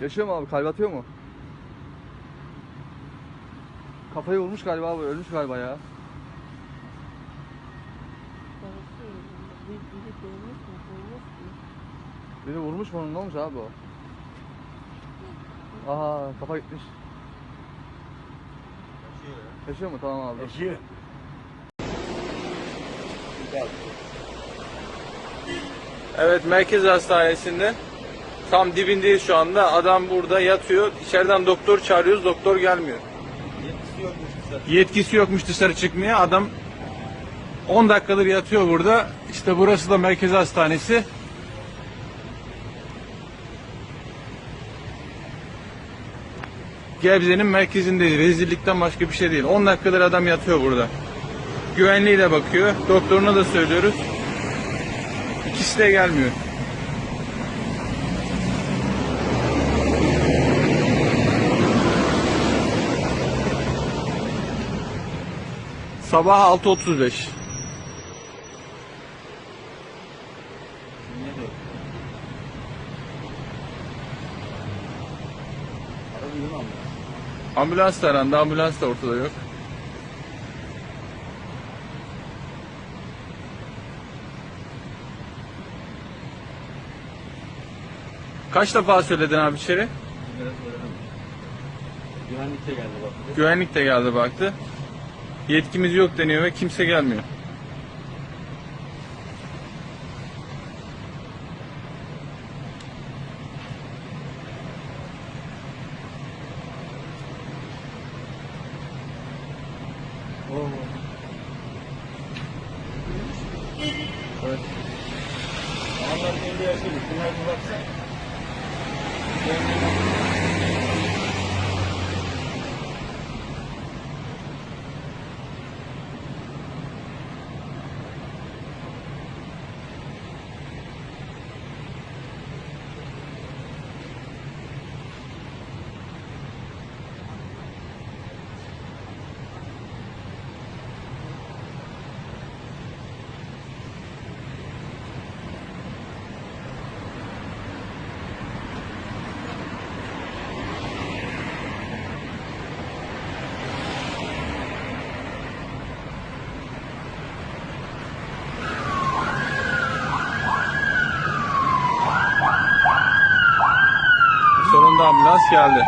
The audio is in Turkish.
Yaşıyor mu abi? Kalp atıyor mu? Kafayı vurmuş galiba abi. Ölmüş galiba ya. Biri vurmuş mu onun? Ne olmuş abi o? Aha kafa gitmiş. Yaşıyor mu? Tamam abi. Yaşıyor. Evet merkez hastanesinde tam dibindeyiz şu anda. Adam burada yatıyor. İçeriden doktor çağırıyoruz. Doktor gelmiyor. Yetkisi yokmuş dışarı çıkmaya. Adam 10 dakikadır yatıyor burada. İşte burası da merkez hastanesi. Gebze'nin merkezindeyiz. Rezillikten başka bir şey değil. 10 dakikadır adam yatıyor burada. Güvenliği de bakıyor. Doktoruna da söylüyoruz. İkisi de gelmiyor. Sabah 6.35. Ambulans da arandı. Ambulans da ortada yok. Kaç defa söyledin abi içeri? Güvenlikte geldi bak. Güvenlik de geldi baktı. Yetkimiz yok deniyor ve kimse gelmiyor. Evet. Adamlar kendi yaşıyor. Şunlar bir ambulans geldi.